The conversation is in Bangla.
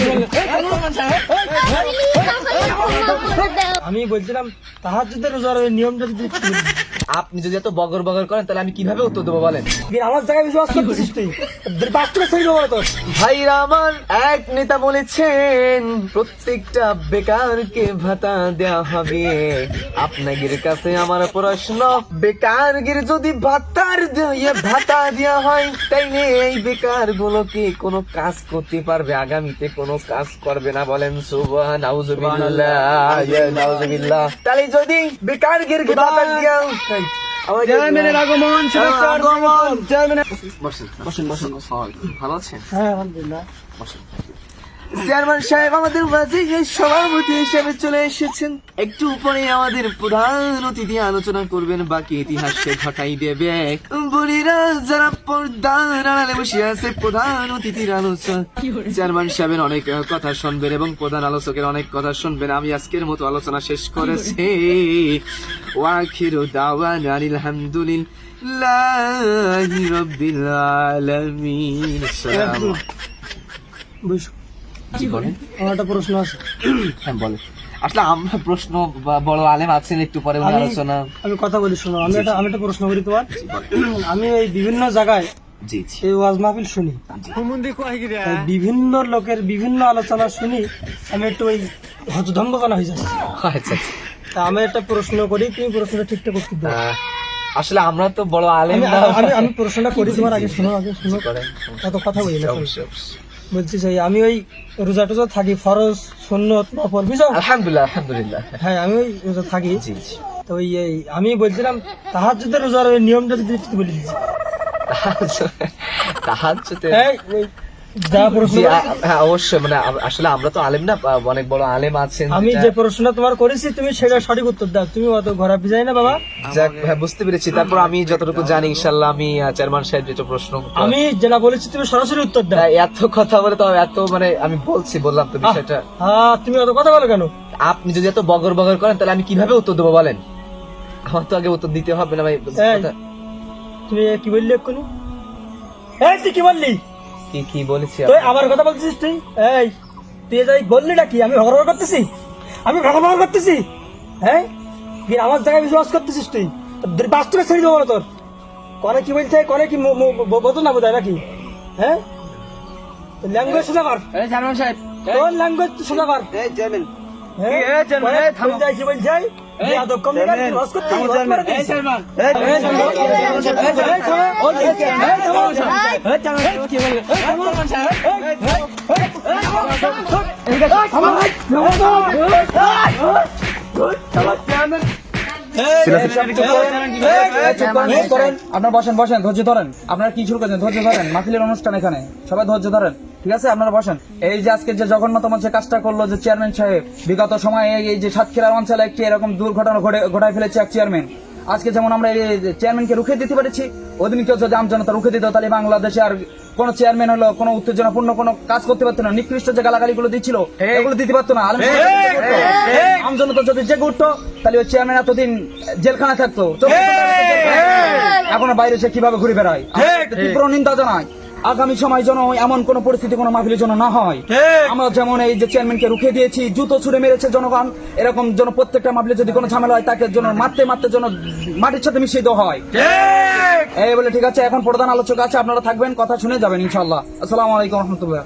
哎怎么那么沉哎哎 আমি বলছিলাম তাহার যদি রোজার ওই নিয়মটা যদি। আপনি যদি এত বগর বগর করেন তাহলে আমি কীভাবে উত্তর দেবো বলেন? আমার জায়গায় বিশ্বাস করতেছিস তুই? বাস্তবে সেই দেবো তোর ভাইরা আমার এক নেতা বলেছেন প্রত্যেকটা বেকারকে ভাতা দেওয়া হবে। আপনাদের কাছে আমার প্রশ্ন বেকারগির যদি ভাতার দিয়ে ভাতা দেওয়া হয় তাইলে এই বেকার গুলোকে কোনো কাজ করতে পারবে আগামীতে কোনো কাজ করবে না বলেন সুবাহ নাউজুবিল্লাহ নাউজুবিল্লাহ। তাহলে যদি বেকার গির কি আগমন, শুভেচ্ছা হ্যাঁ, আগমন। বসেন বসেন বসেন। ভালো আছেন? হ্যাঁ আলহামদুলিল্লাহ। চেয়ারম্যান সাহেব আমাদের মাঝে সভাপতি হিসেবে চলে এসেছেন। একটু পরে আমাদের প্রধান অতিথি আলোচনা করবেন বাকি ইতিহাস সে ঘটাই দেবে। বুড়িরা যারা পর্দার আড়ালে বসে আছে প্রধান অতিথির আলোচনা। চেয়ারম্যান সাহেবের অনেক কথা শুনবেন এবং প্রধান আলোচকের অনেক কথা শুনবেন। আমি আজকের মতো আলোচনা শেষ করেছি। ওয়াখিরু দাওয়ান আলহামদুলিল্লাহি রাব্বিল আলামিন। আসসালামু কি বলেন? আমার একটা প্রশ্ন আছে। হ্যাঁ বলে আসলে আমরা প্রশ্ন বড় আলেম আছেন একটু পরে আলোচনা আমি কথা বলি শোনো আমি একটা আমি একটা প্রশ্ন করি তোমার। আমি এই বিভিন্ন জায়গায় জি জি। এই ওয়াজ মাহফিল শুনি। বিভিন্ন লোকের বিভিন্ন আলোচনা শুনি আমি একটু ওই হতধম্বকনা হয়ে যাচ্ছি। আচ্ছা তা আমি একটা প্রশ্ন করি তুমি প্রশ্নটা ঠিকঠাক করতে দাও। আসলে আমরা তো বড় আলেম আমি প্রশ্নটা করি তোমার আগে শোনো আগে শোনো। কথা বলি না। বলছি সেই আমি ওই রোজা টোজা থাকি ফরজ সুন্নত নফল বুঝছ? আলহামদুলিল্লাহ আলহামদুলিল্লাহ। হ্যাঁ আমি ওই রোজা থাকি। জি জি। তো ওই আমি বলছিলাম তাহার যদি রোজার ওই নিয়মটা যদি বলে। দিচ্ছি তাহাজ্জুদে এই হ্যাঁ অবশ্যই মানে আসলে আমরা তো আলেম না অনেক বড় আলেম আছেন আমি যে প্রশ্নটা তোমার করেছি তুমি সেটা সঠিক উত্তর দাও। তুমি অত ঘোরা না বাবা। যাক হ্যাঁ বুঝতে পেরেছি। তারপর আমি যতটুকু জানি ইনশাল্লাহ আমি চেয়ারম্যান সাহেব যেটা প্রশ্ন আমি যেটা বলেছি তুমি সরাসরি উত্তর দাও। এত কথা বলে তো এত মানে আমি বলছি বললাম তো বিষয়টা। হ্যাঁ তুমি অত কথা বলো কেন? আপনি যদি এত বগর বগর করেন তাহলে আমি কীভাবে উত্তর দেবো বলেন? আমার তো আগে উত্তর দিতে হবে না ভাই তুমি কি বললি এক্ষুনি? এই তুই কি বললি? কি কি বলেছি তুই আমার কথা বলছিস তুই? এই তুই যাই বললি নাকি? আমি ভগবান করতেছি। আমি ভগবান করতেছি। হ্যাঁ? কি আমার জায়গায় বিশ্বাস করতেছিস তুই? বাস্তবে ছেড়ে দেবো না তোর। কনে কি বলছে কনে কি বোঝো না বোধহয় নাকি? হ্যাঁ? ল্যাঙ্গুয়েজ সোজা কর সাহেব তোর ল্যাঙ্গুয়েজ কর এই চেয়ারম্যান হ্যাঁ? এই চেয়ারম্যান, থামো। বলছে, কি বলছে? আপনারা বসেন বসেন ধৈর্য ধরেন আপনারা কি শুরু করেছেন ধৈর্য ধরেন মাহফিলের অনুষ্ঠান এখানে সবাই ধৈর্য ধরেন ঠিক আছে আপনারা বসেন। এই যে আজকে যে জঘন্যতম যে কাজটা করল যে চেয়ারম্যান সাহেব বিগত সময়ে এই- যে সাতক্ষীরা অঞ্চলে একটি এরকম দুর্ঘটনা ঘটে ঘটায় ফেলেছে এক চেয়ারম্যান আজকে যেমন আমরা এই চেয়ারম্যানকে রুখে দিতে পেরেছি ওদিনকে যদি আমজনতা রুখে দিত তাহলে বাংলাদেশে আর কোন চেয়ারম্যান হলো কোন উত্তেজনাপূর্ণ কোন কাজ করতে পারতো না। নিকৃষ্ট যে গালাগালি গুলো দিচ্ছিল এগুলো দিতে পারতো না। আমজনতা যদি জেগে উঠতো তাহলে ওই চেয়ারম্যান এতদিন জেলখানা থাকতো। এখনও বাইরে সে কীভাবে ঘুরে বেড়ায়? তীব্র নিন্দা জানাই আগামী সময় যেন এমন কোন পরিস্থিতি কোন মাহফিলের জন্য না হয়। আমরা যেমন এই যে চেয়ারম্যানকে রুখে দিয়েছি জুতো ছুড়ে মেরেছে জনগণ এরকম যেন প্রত্যেকটা মাহফিলে যদি কোনো ঝামেলা হয় তাকে যেন মারতে মারতে যেন মাটির সাথে মিশিয়ে দেওয়া হয়। এই বলে ঠিক আছে এখন প্রধান আলোচক আছে আপনারা থাকবেন কথা শুনে যাবেন ইনশাল্লাহ আসসালামু আলাইকুম রহমতুল্লাহ।